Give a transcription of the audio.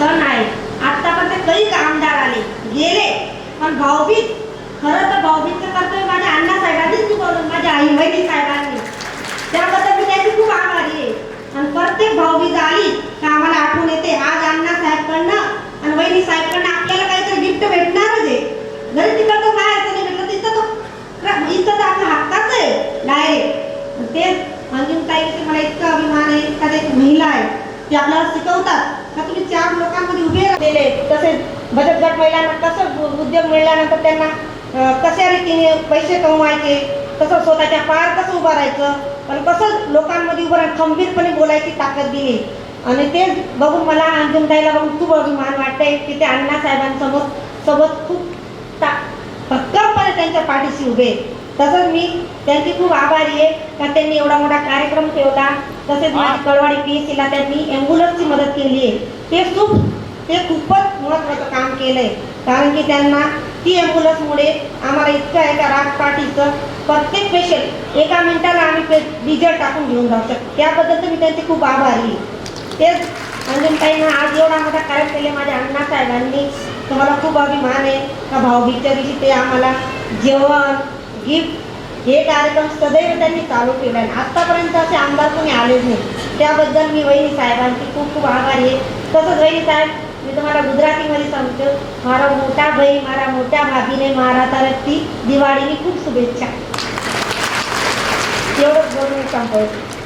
सण आहे आतापर्यंत काही आमदार आले. गेले. पण भाऊबीज खरं तर भाऊबीजचं कर्तव्य माझ्या अण्णा साहेबांनीच चुकवलं माझ्या आई बहिणी साहेबांनी. त्याबद्दल मी त्याची खूप आभारी आहे. आणि प्रत्येक भाऊबीज आली का आम्हाला आठवण येते. आज अण्णा साहेबकडनं आणि वहिनी साहेबकडनं आपल्याला काहीतरी गिफ्ट भेटणारच आहे. जरी तिकडं काय असं नाही भेटलं तिथं तो इथं तर आपल्या हक्काच आहे. डायरेक्ट ते अंजुम ताईचे मला इतका अभिमान आहे. एखाद्या एक महिला आहे ते आपल्याला शिकवतात. राहिलेले तसेच बचत गट महिलांना कसं उद्योग मिळाल्यानंतर त्यांना कशा रीतीने पैसे कमवायचे कसं स्वतःच्या पायावर कसं उभं राहायचं पण कसं लोकांमध्ये उभं राहून खंबीरपणे बोलायची ताकद दिली. आणि ते बघून मला अंजुमताईला बघून खूप अभिमान वाटतंय की ते अण्णासाहेबांसमोर सोबत खूप ता भक्कमपणे त्यांच्या पाठीशी उभे. तसंच मी त्यांची खूप आभारी आहे का त्यांनी एवढा मोठा कार्यक्रम ठेवला. तसेच माझी कळवाडी पी एस सीला त्यांनी ॲम्ब्युलन्सची मदत केली आहे. ते खूप ते खूपच महत्त्वाचं काम केलंय. कारण की त्यांना ती ॲम्ब्युलन्समुळे आम्हाला इतकं आहे का राजपाटीचं प्रत्येक पेशंट एका मिनिटाला आम्ही डिझेल टाकून घेऊन जाऊ शकतो. त्याबद्दल तर मी त्यांची खूप आभारी तेच अंजनताईनं आज एवढा मोठा कार्य केले माझ्या अण्णासाहेबांनी साहेबांनी. तुम्हाला खूप अभिमान आहे. का भाऊबीच्या दिवशी ते आम्हाला जेवण गिफ्ट हे कार्यक्रम सदैव त्यांनी चालू केले आहे आत्तापर्यंत असे आमदार कोणी आलेच नाही. त्याबद्दल मी वहिनी साहेबांची खूप खूप आभारी आहे. तसंच वहिनी साहेब મેં તમારા ગુજરાતીમાંથી સમજો મારા મોટા ભાઈ, મારા મોટા ભાભીને મારા તરફથી દિવાળીની ખૂબ શુભેચ્છા. એવો જ ગૌરવ સંભવ